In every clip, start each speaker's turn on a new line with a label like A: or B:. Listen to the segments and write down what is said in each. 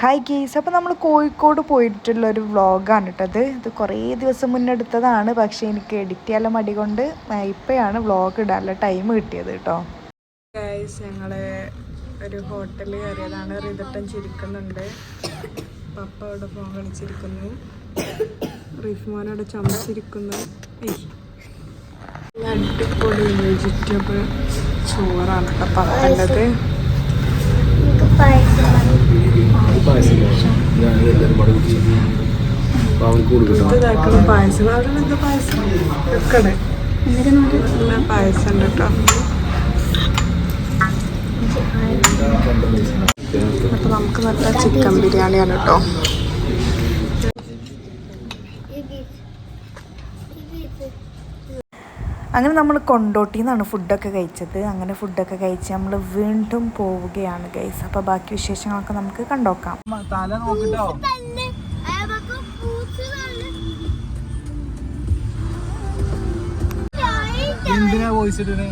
A: Hi ഗീസ് അപ്പോൾ നമ്മൾ കോഴിക്കോട് പോയിട്ടുള്ള ഒരു വ്ളോഗാണ് കേട്ടത് ഇത്. കുറേ ദിവസം മുന്നേ എടുത്തതാണ്. പക്ഷേ എനിക്ക് എഡിറ്റ് ചെയ്യാൻ മടി കൊണ്ട് ഇപ്പോഴാണ് വ്ളോഗ് ഇടാനുള്ള ടൈം കിട്ടിയത് കേട്ടോ. ഗൈസ് ഞങ്ങൾ ഒരു ഹോട്ടലിൽ കയറിയതാണ്. റിതട്ടൻ ചിരിക്കുന്നുണ്ട്. പപ്പ അവിടെ ഫോൺ കളിച്ചിരിക്കുന്നു. റിഫ്മോനോട് ചമച്ചിരിക്കുന്നു. ഏയ്. നല്ല അടിപൊളി വെജിറ്റബിൾ ചോറാണ് കേട്ടോ പപ്പന്റെത്.
B: അവർക്ക്
A: പായസം. അവിടെ എന്താ പായസം? വെക്കണേ. നല്ല പായസം ഉണ്ട് കേട്ടോ. നമുക്ക് നല്ല ചിക്കൻ ബിരിയാണിയാണ് കേട്ടോ. അങ്ങനെ നമ്മൾ കൊണ്ടോട്ടി നിന്നാണ് ഫുഡൊക്കെ കഴിച്ചത്. അങ്ങനെ ഫുഡൊക്കെ കഴിച്ച് നമ്മൾ വീണ്ടും പോവുകയാണ് ഗൈസ് അപ്പോൾ ബാക്കി വിശേഷങ്ങളൊക്കെ നമുക്ക് കണ്ടോക്കാം.
B: തല നോക്കിട്ടോ. എന്തിനാ വോയിസ് ഇട്ടേ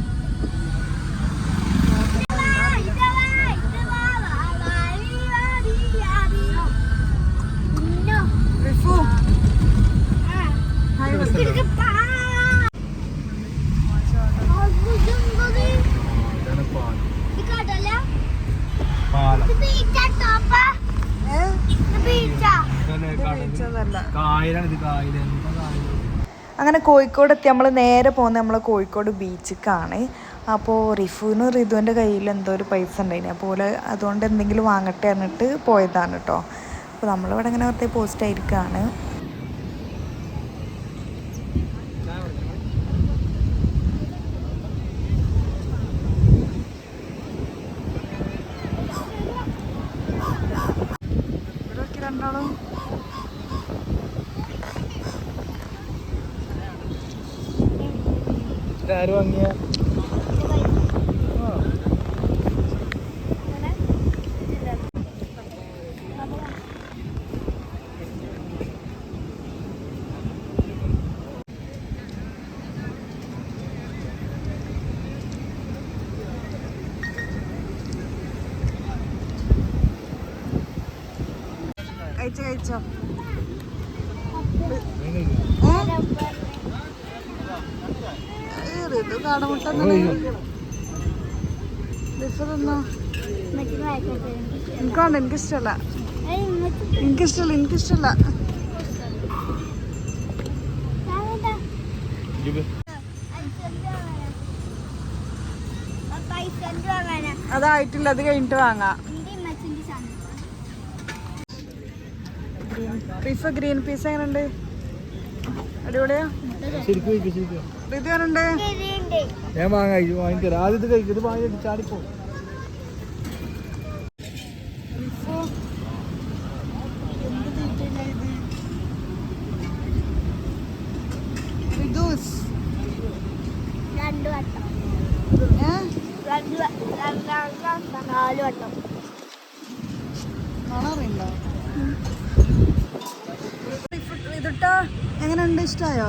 B: കായലാണ് ഇത് കായൽ എന്താ കായൽ
A: അങ്ങനെ കോഴിക്കോട് എത്തി നമ്മൾ നേരെ പോകുന്നത് നമ്മൾ കോഴിക്കോട് ബീച്ചിക്കാണ്. അപ്പോൾ റിഫുവിനും റിതുവിന്റെ കയ്യിൽ എന്തോ ഒരു പൈസ ഉണ്ടായിന്. അപ്പോൾ അതുകൊണ്ട് എന്തെങ്കിലും വാങ്ങട്ടെ എന്നിട്ട് പോയതാണ് കേട്ടോ അപ്പോൾ നമ്മളിവിടെ ഇങ്ങനെ വെറുതെ പോസ്റ്റ് ആയിരിക്കുകയാണ്
B: ആര് വാങ്ങിയ?
A: കഴിച്ചോ കഴിച്ചോ. എനിക്കാണ്ട് എനിക്കിഷ്ടല്ല എനിക്കിഷ്ടല്ല എനിക്കിഷ്ടല്ല അതായിട്ടില്ല അത് കഴിഞ്ഞിട്ട് വാങ്ങാം. പീസ് ഗ്രീൻ പീസ് എങ്ങനെയുണ്ട്? അടിപൊളിയാ? എങ്ങനെയുണ്ട്
B: ഞാൻ വാങ്ങാ വാങ്ങിക്കരാ ആദ്യം ഇത് കഴിക്കും. ഇത് വാങ്ങി ചാടിപ്പോ.
C: വട്ടം നാല്
A: ഇതിട്ടോ. എങ്ങനെയുണ്ട്? ഇഷ്ടമായോ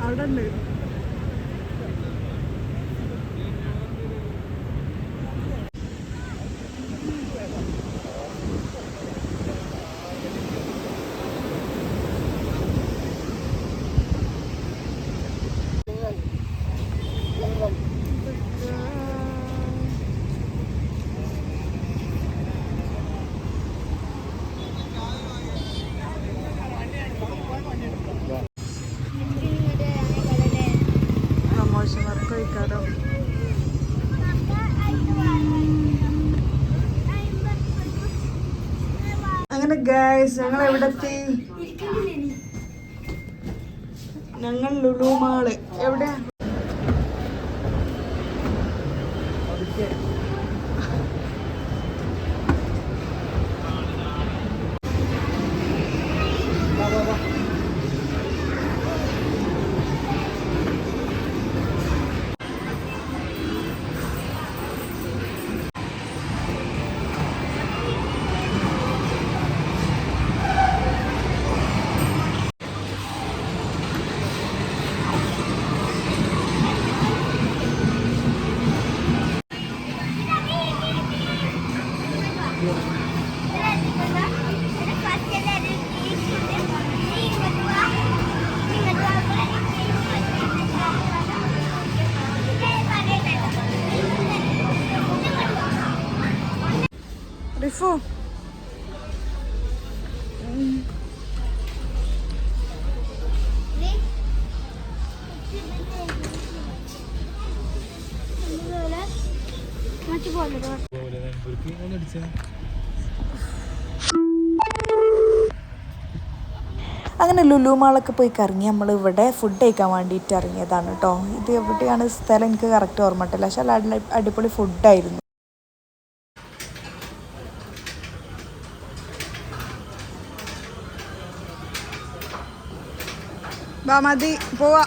A: അവിടെ ഉണ്ട്. അങ്ങനെ ഗൈസ് ഞങ്ങൾ എവിടെ എത്തി ഞങ്ങൾ ലുലു മാൾ എവിടെ
C: പോകുന്നത്
A: അങ്ങനെ ലുലു മാളൊക്കെ പോയി കറങ്ങി നമ്മൾ ഇവിടെ ഫുഡ് കഴിക്കാൻ വേണ്ടിയിട്ട് ഇറങ്ങിയതാണ് കേട്ടോ ഇത് എവിടെയാണ് സ്ഥലം എനിക്ക് കറക്റ്റ് ഓർമ്മട്ടില്ല പക്ഷെ നല്ല അടി- അടിപൊളി ഫുഡായിരുന്നു മതി പോവാ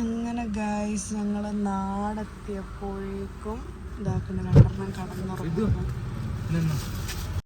A: അങ്ങനെ ഗായ്സ് ഞങ്ങൾ നാടെത്തിയപ്പോഴേക്കും ഇതാക്കുന്ന രണ്ടെണ്ണം കടന്നുറങ്ങുന്നു?